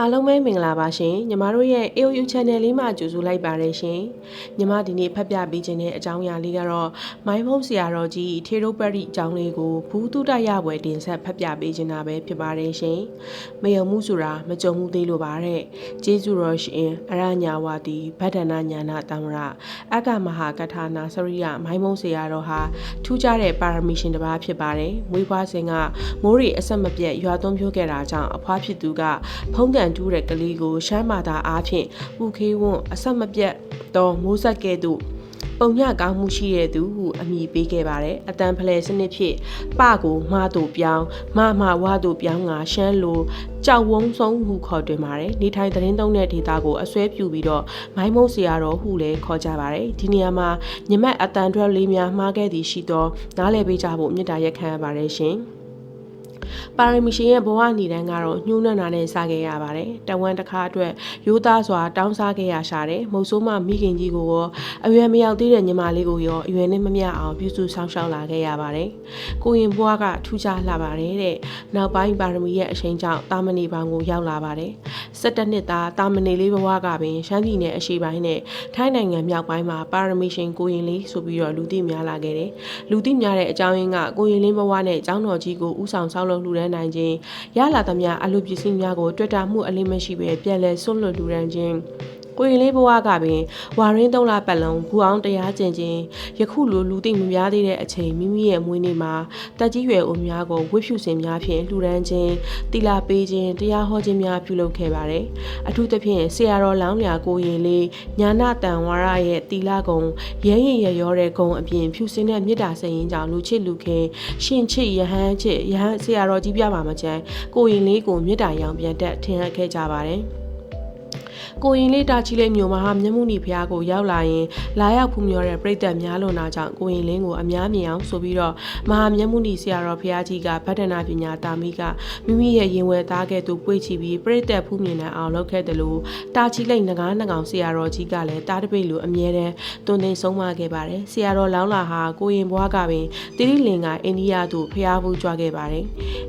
အားလုံးပဲမင်္ဂလာပါရှင်ညီမတို့ရဲ့ AOU Channel လေးမှာကြိုဆိုလိုက်ပါရရှင်ညီမဒီနေ့ဖတ်ပြပေးခြင်းတဲ့အကြောင်းအရာလေးကတော့မိုင်းဖုံးဆရာတော်ကြီးထေရုပရိအကြောင်းလေးကိုဘူးတုတရပွဲတင်ဆက်ဖတ်ပြပေးခြင်းတာပဲဖြစ်ပါတယ်ရှင်မယုံမှုဆိုတာမကြုံမှုသေးလို့ပါတဲ့ကျေးဇူးတော်ရှင်အရညာဝတီဗဒ္ဒနာညာနာတမရအကမဟာကထာနာစရိယမိုင်းဖုံးဆရာတော်ဟာထူးခြားတဲ့ပါရမီရှင်တစ်ပါးဖြစ်ပါတယ်မွေးဖွားစဉ်ကမိုးရီအဆက်မပြတ်ရွာသွန်းပြိုးခဲ့တာကြောင့်အဖွားဖြစ်သူကဖုံးကန်တူးတဲ့ကလေးကိုရှမ်းမာတာအားဖြင့်ပူခေးဝွန်းအဆက်မပြတ်သောမိုးဆက်ကဲ့သို့ပုံညကောင်းမှုရှိတဲ့သူဟုအမည်ပေးခဲ့ပါတယ်အတန်ဖလဲစနစ်ဖြင့်ပကိုမှားတို့ပြောင်းမမဝါတို့ပြောင်းငါရှမ်းလိုကြောက်ဝုံဆုံးဟုခေါ်တွင်ပါတယ်နေထိုင်သတင်းသုံးတဲ့ဒေတာကိုအစွဲပြုပြီးတော့မိုင်းမုံဆရာတော်ဟုလည်းခေါ်ကြပါတယ်ဒီနေရာမှာညမက်အတန်ထွက်လေးများမှားခဲ့သည်ရှိသောနားလည်ပေးကြဖို့မြစ်တာရက်ခံရပါတယ်ရှင် ပါရမီရှင်ရဲ့ဘဝနေတန်းကတော့ညှိုးနှံ့တာနဲ့စခဲ့ရပါတယ်။တဝမ်းတစ်ခါအတွက်ရိုးသားစွာတောင်းစားခဲ့ရရှာတယ်။မုတ်ဆိုးမမိခင်ကြီးကိုရောအရွယ်မရောက်သေးတဲ့ညီမလေးကိုရောအရွယ်နဲ့မမျှအောင်ပြုစုဆောင်ရှောက်လာခဲ့ရပါတယ်။ကိုရင်ဘဝကထူးခြားလာပါတယ်တဲ့။နောက်ပိုင်းပါရမီရဲ့အရှိန်ကြောင့်တာမဏေဘောင်ကိုရောက်လာပါတယ်။၁၇နှစ်သားတာမဏေလေးဘဝကပင်ရှမ်းပြည်နယ်အရှေ့ပိုင်းနဲ့ထိုင်းနိုင်ငံမြောက်ပိုင်းမှာပါရမီရှင်ကိုရင်လေးဆိုပြီးတော့လူသိများလာခဲ့တယ်။လူသိများတဲ့အကြောင်းရင်းကကိုရင်လင်းဘဝနဲ့ကျောင်းတော်ကြီးကိုဥဆောင်ဆောက်လုပ်လှူဒန်းနိုင်ခြင်းရလာသမျှအလူပစ္စည်းများကိုတွေ့တာမှုအလေးမရှိပဲပြန်လဲဆွန့်လွတ်လှူဒန်းခြင်း ကိုရင်လေးဘဝကပင်ဝါရင်းသုံးလပတ်လုံးဘူအောင်တရားကျင့်ခြင်းယခုလိုလူသိမများသေးတဲ့အချိန်မိမိရဲ့မွေးနေ့မှာတက်ကြီးရွယ်အိုများကိုဝိဖြူစင်များဖြင့်လှူဒန်းခြင်းတီလာပေးခြင်းတရားဟောခြင်းများပြုလုပ်ခဲ့ပါတယ်အထူးသဖြင့်ဆရာတော်လောင်းလျာကိုရင်လေးညာနာတန်ဝါရရဲ့တီလာကုံရဲရင်ရရောတဲ့ဂုံအပြင်ဖြူစင်တဲ့မြစ်တာစရင်ကြောင့်လူချစ်လူခင်ရှင်ချစ်ယဟန်ချစ်ယဟန်ဆရာတော်ကြီးပြပါမချမ်းကိုရင်လေးကိုမြစ်တာရောင်ပြန်တက်ထင်ဟပ်ခဲ့ကြပါတယ် ကိုရင်လေးတာချီလေးမျိုးမဟာမျက်မှုနီဖျားကိုရောက်လာရင်လာရောက်ဖူးမြော်တဲ့ပြိတ္တများလွန်တာကြောင့်ကိုရင်လင်းကိုအများမြင်အောင်ဆိုပြီးတော့မဟာမျက်မှုနီဆရာတော်ဖျားကြီးကဗဒ္ဒနာပညာတာမိကမိမိရဲ့ရင်ဝယ်သားကဲ့သို့ပွေ့ချပြီးပြိတ္တဖူးမြင်နိုင်အောင်လုပ်ခဲ့တယ်လို့တာချီလိတ်ငကားငကောင်ဆရာတော်ကြီးကလည်းတားတပိတ်လိုအမြဲတမ်းတွင်တင်ဆုံးမခဲ့ပါတယ်ဆရာတော်လောင်းလာဟာကိုရင်ဘွားကပင်တိရိလင်ကအိန္ဒိယသို့ဖျားဖူးကြွားခဲ့ပါတယ်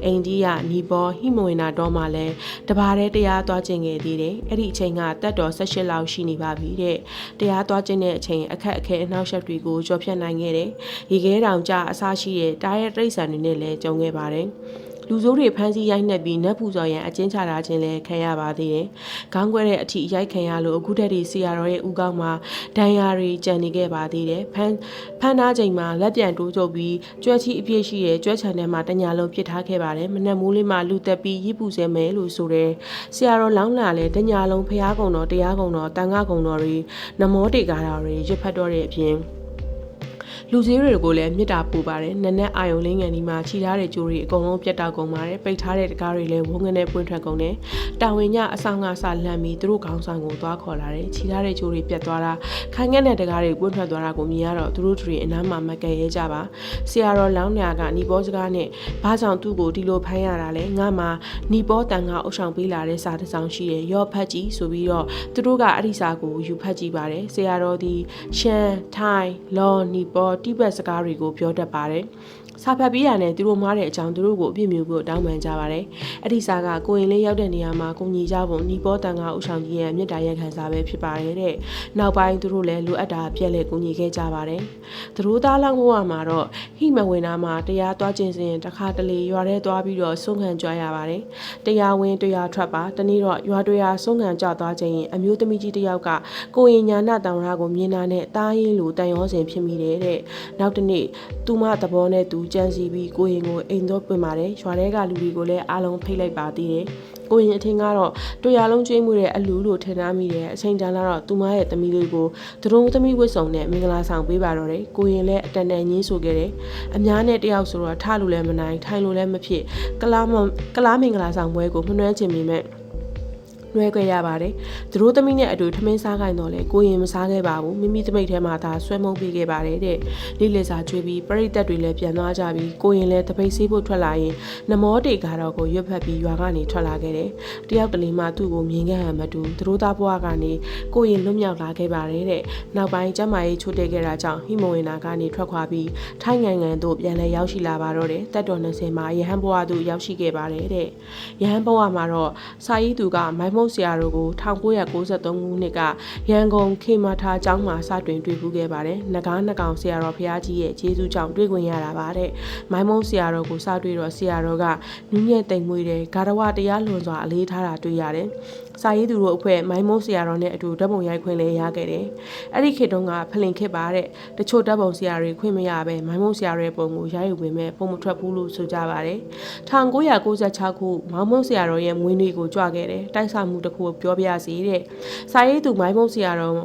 အိန္ဒိယနီပေါဟိမဝေနာတော်မှာလည်းတပါးတည်းတရားသွားကျင်ခဲ့သေးတယ်အဲ့ဒီအချိန်ကတက်တော်18လောက်ရှိနေပါပြီတဲ့တရားသွားခြင်းတဲ့အချိန်အခက်အခဲအနှောက်အယှက်တွေကိုကြော်ဖြတ်နိုင်ခဲ့တယ်ရေခဲတောင်ကြအစားရှိတဲ့တားရဲတိရစ္ဆာန်တွေနဲ့လည်းကြုံခဲ့ပါတယ် လူဆိုးတွေဖမ်းဆီးရိုက်နှက်ပြီးနတ်ပူဇော်ရန်အကျဉ်းချတာခြင်းလည်းခံရပါသေးတယ်။ခေါင်းခွဲတဲ့အထိရိုက်ခံရလို့အခုတည်းဒီဆီယာတော်ရဲ့ဥကောင်းမှာဒဏ်ရာတွေကြံနေခဲ့ပါသေးတယ်။ဖမ်းဖမ်းသားချိန်မှာလက်ပြန်တိုးကျုပ်ပြီးကြွက်ချီအပြည့်ရှိရဲ့ကြွက်ချန်ထဲမှာတညာလုံးပြစ်ထားခဲ့ပါတယ်။မနက်မိုးလေးမှာလူသက်ပြီးရိပူစဲမယ်လို့ဆိုတယ်။ဆီယာတော်လောင်းလာလဲတညာလုံးဖျားကုံတော်တရားကုံတော်တန်ခါကုံတော်တွေနမောတေကာတော်တွေရစ်ဖတ်တော်တဲ့အပြင် လူစည်းတွေကိုလည်းမြစ်တာပူပါတယ်နက်နက်အာယုံလင်းငန်ဒီမှာခြိထားတဲ့ကြိုးတွေအကုန်လုံးပြတ်တောက်ကုန်ပါတယ်ပိတ်ထားတဲ့တကားတွေလည်းဝုန်းကနေပွင့်ထွက်ကုန်တယ်တာဝန်ညအဆောင်ကဆလှမ်းပြီးသူတို့ခေါင်းဆောင်ကိုသွားခေါ်လာတယ်ခြိထားတဲ့ကြိုးတွေပြတ်သွားတာခိုင်ငက်တဲ့တကားတွေပွင့်ထွက်သွားတာကိုမြင်ရတော့သူတို့တွေအနားမှာမကယ်ရဲကြပါဆရာတော်လောင်းညာကနီပေါစကားနဲ့ဘာကြောင့်သူ့ကိုဒီလိုဖမ်းရတာလဲငါမှနီပေါတန်ကအုပ်ဆောင်ပေးလာတဲ့စာတစ်စောင်ရှိတယ်ရော့ဖတ်ကြည့်ဆိုပြီးတော့သူတို့ကအဲ့ဒီစာကိုယူဖတ်ကြည့်ပါတယ်ဆရာတော်ဒီရှမ်းထိုင်းလော်နီပေါတိဘက်စကားတွေကိုပြောတတ်ပါတယ်။စာဖတ်ပြီးရတဲ့သူတို့မားတဲ့အကြောင်းသူတို့ကိုအပြစ်မျိုးဖို့တောင်းပန်ကြပါတယ်။အဲ့ဒီစာကကိုရင်လေးရောက်တဲ့နေရာမှာကိုညီကြဖို့နီပေါတန်ကဥဆောင်ကြီးရဲ့မြစ်တာရက်ခံစာပဲဖြစ်ပါတယ်တဲ့။နောက်ပိုင်းသူတို့လည်းလိုအပ်တာပြက်လက်ကိုညီခဲ့ကြပါတယ်။သူတို့သားလောင်းဘဝမှာတော့ဟိမဝင်နာမှာတရားသွားခြင်းစဉ်တခါတလေရွာထဲသွားပြီးတော့ဆုံးခံကြွားရပါတယ်။တရားဝင်တရားထွက်ပါတနေ့တော့ရွာတရားဆုံးခံကြသွားခြင်းအမျိုးသမီးကြီးတစ်ယောက်ကကိုရင်ညာနာတောင်ရာကိုမြင်တာနဲ့တားရင်လိုတန်ရောစင်ဖြစ်မိတယ်တဲ့။နောက်တစ်နေ့သူမသဘောနဲ့သူကြံစီပြီးကိုရင်ကိုအိမ်တော့ပြင်ပါတယ်ရွာထဲကလူတွေကိုလည်းအားလုံးဖိတ်လိုက်ပါသေးတယ်ကိုရင်အထင်ကတော့တွေ့ရလုံးကျွေးမှုတဲ့အလူလို့ထင်သားမိတယ်အချိန်တန်လာတော့သူမရဲ့သမီးလေးကိုဒရုံသမီးဝတ်စုံနဲ့မင်္ဂလာဆောင်ပေးပါတော့တယ်ကိုရင်လည်းအတန်တန်ညင်းဆိုခဲ့တယ်အများနဲ့တယောက်ဆိုတော့ထလို့လည်းမနိုင်ထိုင်လို့လည်းမဖြစ်ကလားမကလားမင်္ဂလာဆောင်ပွဲကိုမနှွမ်းချင်ပေမဲ့ လွှဲခဲ့ရပါတယ်။သူတို့သမီးနဲ့အတူထမင်းစားခိုင်းတော့လေကိုရင်မစားခဲ့ပါဘူး။မိမိသမိတ်ထဲမှာသာဆွဲမုံပေးခဲ့ပါတယ်တဲ့။လိလက်စာကျွေးပြီးပရိသတ်တွေလည်းပြန်သွားကြပြီးကိုရင်လည်းတပိတ်ဆေးဖို့ထွက်လာရင်နမောတေကတော့ကိုရွတ်ဖက်ပြီးရွာကနေထွက်လာခဲ့တယ်။တယောက်တလေမှသူ့ကိုမြင်ခဲ့ဟန်မတူသူတို့သားဘွားကနေကိုရင်လွတ်မြောက်လာခဲ့ပါတယ်တဲ့။နောက်ပိုင်းကျမကြီးချိုးတက်ခဲ့တာကြောင့်ဟိမဝင်နာကနေထွက်ခွာပြီးထိုင်းနိုင်ငံသို့ပြန်လဲရောက်ရှိလာပါတော့တယ်။တက်တော်20မှာရဟန်းဘွားသို့ရောက်ရှိခဲ့ပါတယ်တဲ့။ရဟန်းဘွားမှာတော့စာရေးသူကမိုင်းမမုတ်ဆရာတို့ကို1993ခုနှစ်ကရန်ကုန်ခေမာထာကျောင်းမှာစတင်တွေ့ဖူးခဲ့ပါတယ်။နဂါးနှကောင်ဆရာတော်ဖရာကြီးရဲ့ကျေးဇူးကြောင့်တွေ့ခွင့်ရတာပါတဲ့။မိုင်းမုတ်ဆရာတော်ကိုစတွေ့တော့ဆရာတော်ကနူးညံ့တိမ်မွေးတဲ့ဂါရဝတရားလွန်စွာအလေးထားတာတွေ့ရတယ်။ စာရေးသူတို့အဖွဲ့မိုင်းမုတ်ဆရာတော်နဲ့အတူဓာတ်ပုံရိုက်ခွင့်လည်းရခဲ့တယ်။အဲ့ဒီခေတ်တုန်းကဖလင်ခေတ်ပါတဲ့။တချို့ဓာတ်ပုံဆရာတွေခွင့်မရပဲမိုင်းမုတ်ဆရာရဲ့ပုံကိုရိုက်ယူပေမဲ့ပုံမထွက်ဘူးလို့ဆိုကြပါတယ်။1996ခုမောင်မုတ်ဆရာတော်ရဲ့မွေးနေ့ကိုကြွခဲ့တယ်။တိုက်ဆိုင်မှုတစ်ခုကိုပြောပြရစီတဲ့။စာရေးသူမိုင်းမုတ်ဆရာတော်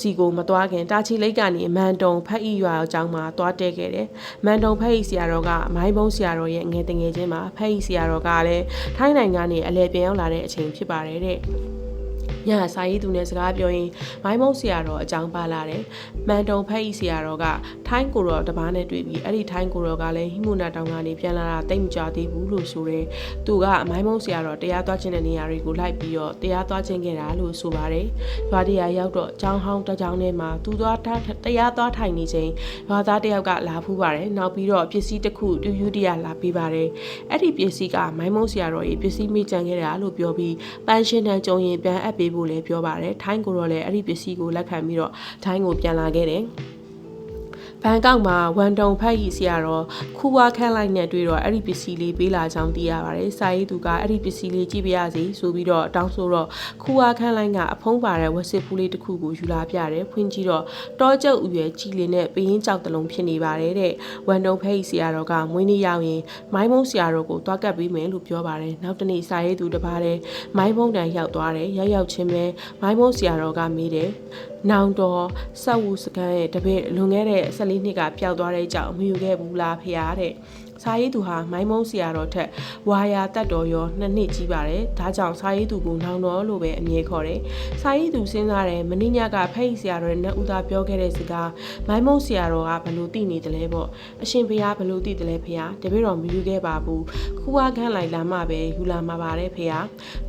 စီကိုမသွားခင်တာချီလိတ်ကနေမန်တုံဖက်ဤရွာအကြောင်းမှာသွားတဲခဲ့တယ်။မန်တုံဖက်ဤဆရာတော်ကမိုင်းဘုံဆရာတော်ရဲ့ငယ်တငယ်ချင်းမှာဖက်ဤဆရာတော်ကလည်းထိုင်းနိုင်ငံကနေအလဲပြန်ရောက်လာတဲ့အချိန်ဖြစ်ပါတယ်တဲ့။ညစာရေးသူနဲ့စကားပြောရင်မိုင်းမုံဆရာတော်အကြောင်းပါလာတယ်။မန်တုံဖက်ဤဆရာတော်ကထိုင်းကိုတော်တပားနဲ့တွေ့ပြီးအဲ့ဒီထိုင်းကိုတော်ကလည်းဟိမုနာတောင်ကနေပြန်လာတာတိတ်မကြသေးဘူးလို့ဆိုတယ်။သူကမိုင်းမုံဆရာတော်တရားသွားခြင်းတဲ့နေရာတွေကိုလိုက်ပြီးတော့တရားသွားခြင်းခဲ့တာလို့ဆိုပါတယ်။ရွာတရားရောက်တော့ကျောင်းဟောင်းတစ်ကျောင်းထဲမှာသူသွားတရားသွားထိုင်နေချိန်ရွာသားတယောက်ကလာဖူးပါတယ်။နောက်ပြီးတော့ပစ္စည်းတစ်ခုတူယူတရလာပေးပါတယ်။အဲ့ဒီပစ္စည်းကမိုင်းမုံဆရာတော်ရဲ့ပစ္စည်းမိကြံခဲ့တာလို့ပြောပြီးပန်းရှင်းတန်းကြုံရင်ပြန်အပ်ပေးဖို့လည်းပြောပါတယ်ထိုင်းကိုတော့လည်းအဲ့ဒီပစ္စည်းကိုလက်ခံပြီးတော့ထိုင်းကိုပြန်လာခဲ့တယ် ဘန်ကောက်မှာဝန်တုံဖက်ကြီးဆရာတော်ခူဝါခန့်လိုက်နဲ့တွေ့တော့အဲ့ဒီပစ္စည်းလေးပေးလာကြောင်းသိရပါတယ်။စာရေးသူကအဲ့ဒီပစ္စည်းလေးကြည့်ပြရစီဆိုပြီးတော့တောင်းဆိုတော့ခူဝါခန့်လိုက်ကအဖုံးပါတဲ့ဝက်စစ်ဖူးလေးတစ်ခုကိုယူလာပြတယ်။ဖွင့်ကြည့်တော့တောကျုပ်အရွယ်ကြီးလေးနဲ့ပရင်ကြောက်တလုံးဖြစ်နေပါတယ်တဲ့။ဝန်တုံဖက်ကြီးဆရာတော်ကမွေးနေ့ရောက်ရင်မိုင်းမုံဆရာတော်ကိုတွားကပ်ပေးမယ်လို့ပြောပါတယ်။နောက်တနေ့စာရေးသူတစ်ပါးတဲ့မိုင်းမုံတန်ရောက်သွားတယ်။ရောက်ရောက်ချင်းပဲမိုင်းမုံဆရာတော်ကမေးတယ်။ နောင်တော်ဆက်ဝူစကန်ရဲ့တပည့်လွန်ခဲ့တဲ့14နှစ်ကပျောက်သွားတဲ့အကြောင်းမယူခဲ့ဘူးလားဖေရတဲ့ စာရေးသူဟာမိုင်းမုံဆရာတော်ထက်ဝါယာတတ်တော်ရောနှစ်နှစ်ကြီးပါတယ်ဒါကြောင့်စာရေးသူကိုနောင်တော်လို့ပဲအမည်ခေါ်တယ်စာရေးသူစဉ်းစားတယ်မင်းညကဖိတ်ဆရာတော်နဲ့ဦးသားပြောခဲ့တဲ့စကားမိုင်းမုံဆရာတော်ကဘလို့သိနေတယ်လဲပေါ့အရှင်ဘုရားဘလို့သိတယ်လဲဖေရတပည့်တော်မယူခဲ့ပါဘူးခူဝါခန့်လိုက်လာမှပဲယူလာမှာပါတယ်ဖေရ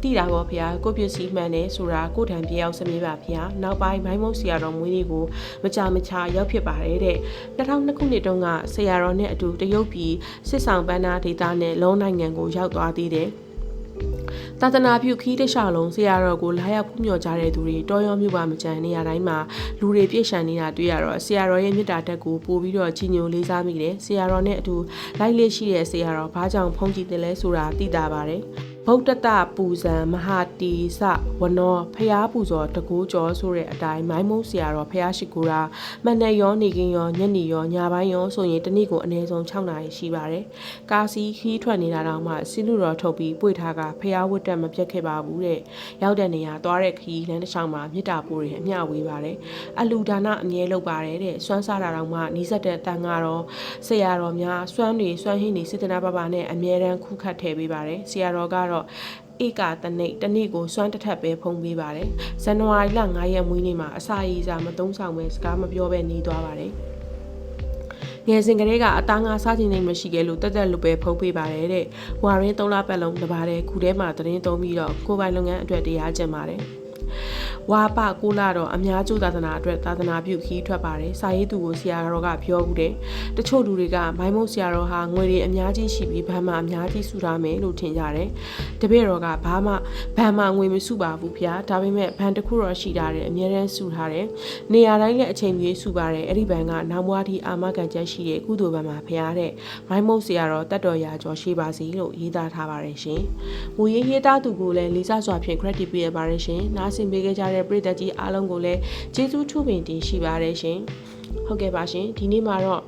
တိတာပေါ့ဖေရကိုပစ္စည်းမှန်တယ်ဆိုတာကိုထံပြေအောင်စမေးပါဖေရနောက်ပိုင်းမိုင်းမုံဆရာတော်မွေးနေ့ကိုမကြမချရောက်ဖြစ်ပါတယ်တဲ့2002ခုနှစ်တုန်းကဆရာတော်နဲ့အတူတရုတ်ပြည်စစ်ဆောင်ပန်းနာဒေသနဲ့လုံးနိုင်ငံကိုရောက်သွားသေးတယ်။သာသနာပြုခီးတခြားလုံးဆရာတော်ကိုလာရောက်ဖူးမြော်ကြတဲ့သူတွေတော်ရောမြို့ပါမကြံနေရတိုင်းမှာလူတွေပြည့်ရှံနေတာတွေ့ရတော့ဆရာတော်ရဲ့မေတ္တာတက်ကိုပို့ပြီးတော့ချီးညိုလေးစားမိတယ်။ဆရာတော်နဲ့အတူလိုက်လေးရှိတဲ့ဆရာတော်ဘာကြောင့်ဖုံးကြည့်တယ်လဲဆိုတာသိတာပါတယ်။ ဗုဒ္ဓတပူဇံမဟာတီစဝနောဖျားပူဇော်တကူကျော်ဆိုတဲ့အတိုင်းမိုင်းမုံဆရာတော်ဖျားရှိကိုရာမန်နဲ့ရောနေကင်းရောညနေရောညပိုင်းရောဆိုရင်တနေ့ကိုအနည်းဆုံး6နာရီရှိပါတယ်။ကာစီခီးထွက်နေတာတော့မှစီလူတော်ထုတ်ပြီးပွေထားကဖျားဝတ်တက်မပြတ်ခဲ့ပါဘူးတဲ့။ရောက်တဲ့နေရာသွားတဲ့ခီးလမ်းတစ်ချောင်းမှာမြစ်တာပိုးတွေအမျှဝေးပါတယ်။အလူဒါနအမြဲလုပ်ပါတယ်တဲ့။စွမ်းစားတာတော့မှနီးစက်တဲ့တန်ကတော့ဆရာတော်များစွမ်းတွေစွမ်းဟင်းတွေစေတနာပပနဲ့အမြဲတမ်းခုခတ်ထည့်ပေးပါတယ်။ဆရာတော်ကတော့တော့ဧကတနိတ်တနေ့ကိုစွမ်းတစ်ထပ်ပဲဖုံးပေးပါတယ်ဇန်နဝါရီလ9ရက်မွေးနေ့မှာအစာရည်စာမသုံးဆောင်ပဲစကားမပြောဘဲနေသွားပါတယ်ငယ်စဉ်ကလေးကအသားငါစားခြင်းနေမရှိခဲ့လို့တက်တက်လွပဲဖုံးပေးပါတယ်တဲ့။ဝါရင်း၃လပတ်လုံးတပါးတဲ့ခုထဲမှာသတင်းသုံးပြီးတော့ကိုပိုင်လုပ်ငန်းအတွက်တရားကျင့်ပါတယ်။ ဝါပကိုလာတော့အများကျိုးသာသနာအတွက်သာသနာပြုခီးထွက်ပါတယ်စာရေးသူကိုဆရာတော်ကပြောဘူးတယ်တချို့လူတွေကမိုင်းမုံဆရာတော်ဟာငွေတွေအများကြီးရှိပြီးဘဏ်မှာအများကြီးစုထားမယ်လို့ထင်ကြတယ်တပည့်တော်ကဘာမှဘဏ်မှာငွေမစုပါဘူးဗျာဒါပေမဲ့ဘဏ်တစ်ခုတော့ရှိတာတယ်အများတန်းစုထားတယ်နေရာတိုင်းလည်းအချိန်ကြီးစုပါတယ်အဲ့ဒီဘဏ်ကနောက်ဘွားဒီအာမခံချက်ရှိတဲ့ကုသိုလ်ဘဏ်မှာဖရားတဲ့မိုင်းမုံဆရာတော်တတ်တော်ရာကျော်ရှိပါစီလို့ရေးသားထားပါတယ်ရှင်ငွေရေးရေးသားသူကိုလည်းလေးစားစွာဖြင့် credit ပေးရပါတယ်ရှင်နားဆင်ပေးခဲ့ကြတဲ့ပရိသတ်ကြီးအားလုံးကိုလည်းကျေးဇူးထူးပင်တင်ရှိပါတယ်ရှင်ဟုတ်ကဲ့ပါရှင်ဒီနေ့မှာတော့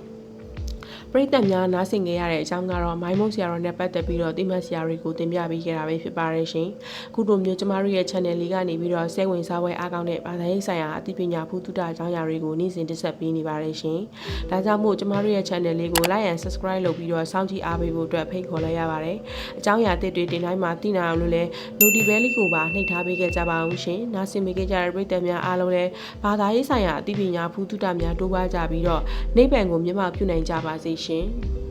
ပရိသတ်များနားဆင်ကြရတဲ့အကြောင်းကတော့မိုင်းမုံဆရာတော်နဲ့ပတ်သက်ပြီးတော့တိမတ်ဆရာတွေကိုတင်ပြပေးခဲ့တာပဲဖြစ်ပါတယ်ရှင်။ခုလိုမျိုးကျမတို့ရဲ့ channel လေးကနေပြီးတော့စိတ်ဝင်စားပွဲအားကောင်းတဲ့ဘာသာရေးဆိုင်ရာအသိပညာဖူးတုတအကြောင်းအရာတွေကိုနေ့စဉ်တင်ဆက်ပေးနေပါတယ်ရှင်။ဒါကြောင့်မို့ကျမတို့ရဲ့ channel လေးကို like and subscribe လုပ်ပြီးတော့စောင့်ကြည့်အားပေးဖို့အတွက်ဖိတ်ခေါ်လိုက်ရပါတယ်။အကြောင်းအရာတစ်တွေတင်တိုင်းမှာသိနိုင်အောင်လို့လည်း notification လေးကိုပါနှိပ်ထားပေးခဲ့ကြပါအောင်ရှင်။နားဆင်ပေးခဲ့ကြတဲ့ပရိသတ်များအားလုံးလည်းဘာသာရေးဆိုင်ရာအသိပညာဖူးတုတများတိုးပွားကြပြီးတော့နိဗ္ဗာန်ကိုမျက်မှောက်ပြုနိုင်ကြပါစေရှင်။